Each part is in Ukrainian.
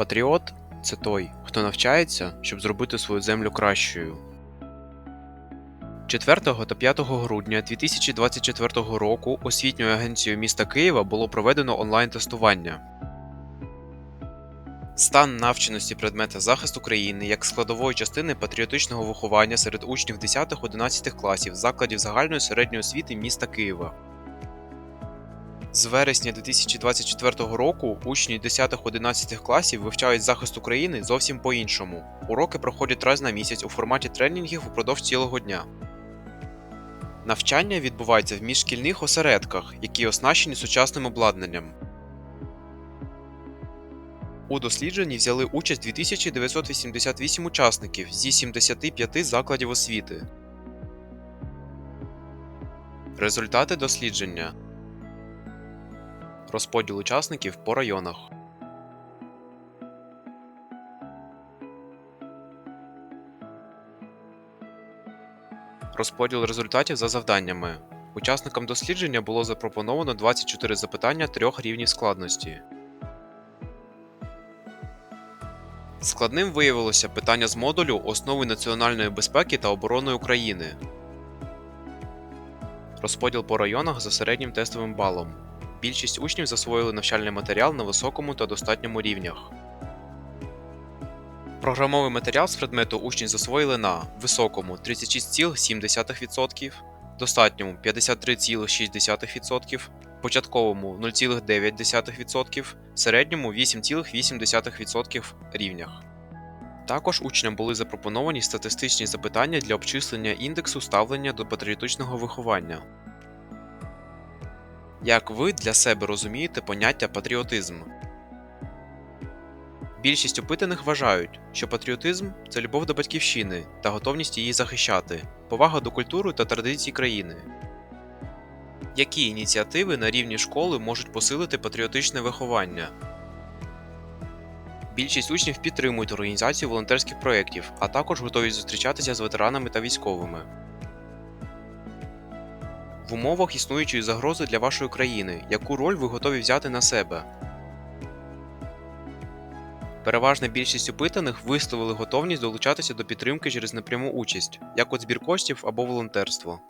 Патріот це той, хто навчається, щоб зробити свою землю кращою. 4 та 5 грудня 2024 року освітньою агенцією міста Києва було проведено онлайн-тестування. Стан навченості предмета захист України як складової частини патріотичного виховання серед учнів 10-11 класів закладів загальної середньої освіти міста Києва. З вересня 2024 року учні 10-11 класів вивчають захист України зовсім по-іншому. Уроки проходять раз на місяць у форматі тренінгів упродовж цілого дня. Навчання відбувається в міжшкільних осередках, які оснащені сучасним обладнанням. У дослідженні взяли участь 2988 учасників зі 75 закладів освіти. Результати дослідження Розподіл учасників по районах. Розподіл результатів за завданнями. Учасникам дослідження було запропоновано 24 запитання трьох рівнів складності. Складним виявилося питання з модулю Основи національної безпеки та оборони України. Розподіл по районах за середнім тестовим балом. Більшість учнів засвоїли навчальний матеріал на високому та достатньому рівнях. Програмовий матеріал з предмету учні засвоїли на високому 36,7%, достатньому 53,6%, початковому 0,9%, середньому 8,8% рівнях. Також учням були запропоновані статистичні запитання для обчислення індексу ставлення до патріотичного виховання. Як ви для себе розумієте поняття патріотизм? Більшість опитаних вважають, що патріотизм це любов до батьківщини та готовність її захищати, повага до культури та традицій країни. Які ініціативи на рівні школи можуть посилити патріотичне виховання? Більшість учнів підтримують організацію волонтерських проєктів, а також готові зустрічатися з ветеранами та військовими. В умовах існуючої загрози для вашої країни, яку роль ви готові взяти на себе? Переважна більшість опитаних висловили готовність долучатися до підтримки через непряму участь, як от збір коштів або волонтерство.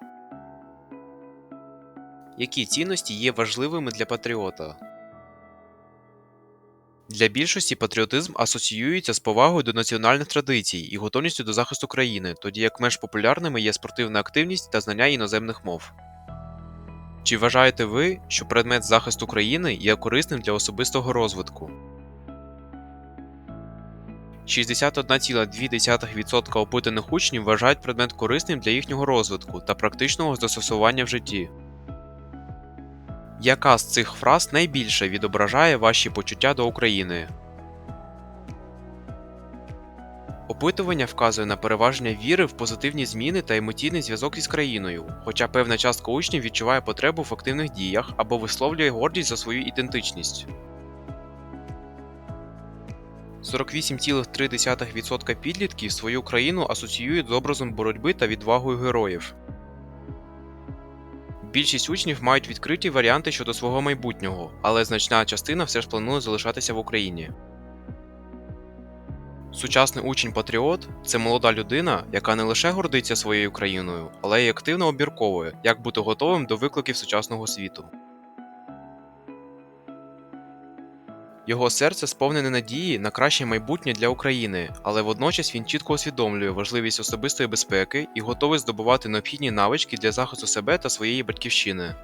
Які цінності є важливими для патріота? Для більшості патріотизм асоціюється з повагою до національних традицій і готовністю до захисту країни, тоді як менш популярними є спортивна активність та знання іноземних мов. Чи вважаєте ви, що предмет захисту країни є корисним для особистого розвитку? 61,2% опитаних учнів вважають предмет корисним для їхнього розвитку та практичного застосування в житті. Яка з цих фраз найбільше відображає ваші почуття до України? Опитування вказує на переваження віри в позитивні зміни та емоційний зв'язок із країною, хоча певна частка учнів відчуває потребу в активних діях або висловлює гордість за свою ідентичність. 48,3% підлітків свою країну асоціюють з образом боротьби та відвагою героїв. Більшість учнів мають відкриті варіанти щодо свого майбутнього, але значна частина все ж планує залишатися в Україні. Сучасний учень-патріот це молода людина, яка не лише гордиться своєю країною, але й активно обмірковує, як бути готовим до викликів сучасного світу. Його серце сповнене надії на краще майбутнє для України, але водночас він чітко усвідомлює важливість особистої безпеки і готовий здобувати необхідні навички для захисту себе та своєї батьківщини.